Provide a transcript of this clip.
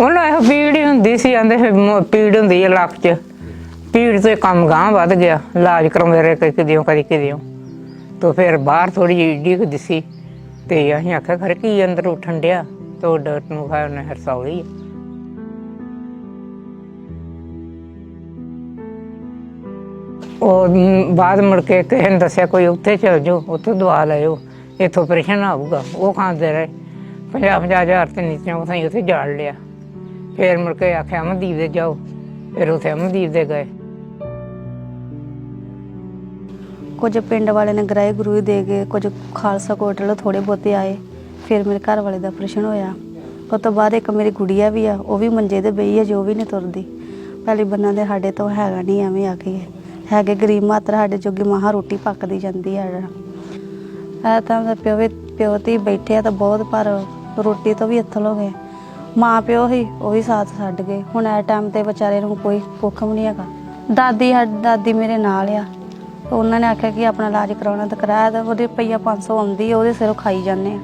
ਉਹਨਾਂ ਇਹ ਪੀੜ ਹੀ ਹੁੰਦੀ ਸੀ, ਆਂਦੇ ਪੀੜ ਹੁੰਦੀ ਹੈ ਲੱਕ 'ਚ। ਪੀੜ ਤੇ ਕੰਮ ਗਾਂ ਵੱਧ ਗਿਆ, ਇਲਾਜ ਕਰਾਉਂਦੇ ਰਹੇ ਕਦੀ ਕਿਦਿਓ ਕਦੀ ਕਿਦਿਓ ਤੋਂ ਫਿਰ ਬਾਹਰ ਥੋੜੀ ਜਿਹੀ ਡਿੱਗਦੀ ਸੀ ਤੇ ਅਸੀਂ ਆਖਿਆ, ਖਰੇ ਕੀ ਅੰਦਰ ਉੱਠਣ ਡਿਆ? ਤੋ ਡਾਕਟਰ ਨੂੰ ਖਾਇਆ ਉਹਨੇ ਹਰਸੌਲੀ ਉਹ ਬਾਅਦ ਮੁੜ ਕੇ ਕਿਸੇ ਨੇ ਦੱਸਿਆ, ਕੋਈ ਉੱਥੇ ਚਲ ਜਾਓ, ਉੱਥੇ ਦਵਾ ਲਿਓ, ਇੱਥੋਂ ਆਪਰੇਸ਼ਨ ਆਊਗਾ। ਉਹ ਖਾਂਦੇ ਰਹੇ। ਪੰਜਾਹ ਪੰਜਾਹ ਹਜ਼ਾਰ ਤੇ ਨੀਚੇ ਉਥੇ ਉੱਥੇ ਜਾੜ ਲਿਆ। ਫਿਰ ਮੁੜ ਕੇ ਆਖਿਆ, ਅਮਨਦੀਪ ਦੇ ਜਾਓ। ਫਿਰ ਉੱਥੇ ਅਮਨਦੀਪ ਦੇ ਗਏ। ਕੁਝ ਪਿੰਡ ਵਾਲੇ ਨੇ ਗਰਾਏ ਗੁਰੂ ਦੇ ਗਏ ਕੁਝ ਖਾਲਸਾ ਕੋਟਲ ਥੋੜੇ ਬਹੁਤੇ ਆਏ। ਫਿਰ ਮੇਰੇ ਘਰ ਵਾਲੇ ਦਾ ਆਪਰੇਸ਼ਨ ਹੋਇਆ। ਉਸ ਤੋਂ ਬਾਅਦ ਇੱਕ ਮੇਰੀ ਗੁੜੀਆ ਵੀ ਆ, ਉਹ ਵੀ ਮੰਜੇ ਤੇ ਬਈ ਆ, ਜੋ ਵੀ ਨਹੀਂ ਤੁਰਦੀ। ਪਹਿਲੀ ਬੰਨਾਂ ਦੇ ਸਾਡੇ ਤੋਂ ਹੈਗਾ ਨਹੀਂ, ਐਵੇਂ ਆ ਕੇ। ਹੈਗੇ ਗਰੀਬ ਮਾਤਰ ਸਾਡੇ ਜੋਗੀ ਮਹਾ ਰੋਟੀ ਪੱਕਦੀ ਜਾਂਦੀ ਆ। ਇਹ ਤਾਂ ਪਿਓ ਵੀ, ਪਿਓ ਤੇ ਬੈਠੇ ਆ ਤਾਂ ਬਹੁਤ, ਪਰ ਰੋਟੀ ਤੋਂ ਵੀ ਇੱਥਲ ਹੋ ਗਏ ਮਾਂ ਪਿਓ ਹੀ ਉਹ ਵੀ ਸਾਥ ਛੱਡ ਗਏ। ਹੁਣ ਇਹ ਟਾਈਮ ਤੇ ਵਿਚਾਰੇ ਨੂੰ ਕੋਈ ਕੁੱਖ ਵੀ ਨਹੀਂ ਹੈਗਾ। ਦਾਦੀ ਸਾ- ਦਾਦੀ ਮੇਰੇ ਨਾਲ ਆ। ਉਹਨਾਂ ਨੇ ਆਖਿਆ ਕਿ ਆਪਣਾ ਇਲਾਜ ਕਰਾਉਣਾ ਤਾਂ ਕਰਾਇਆ ਤਾਂ ਉਹਦੇ ਰੁਪਈਆ 500 ਆਉਂਦੀ, ਉਹਦੇ ਸਿਰੋਂ ਖਾਈ ਜਾਂਦੇ ਆ।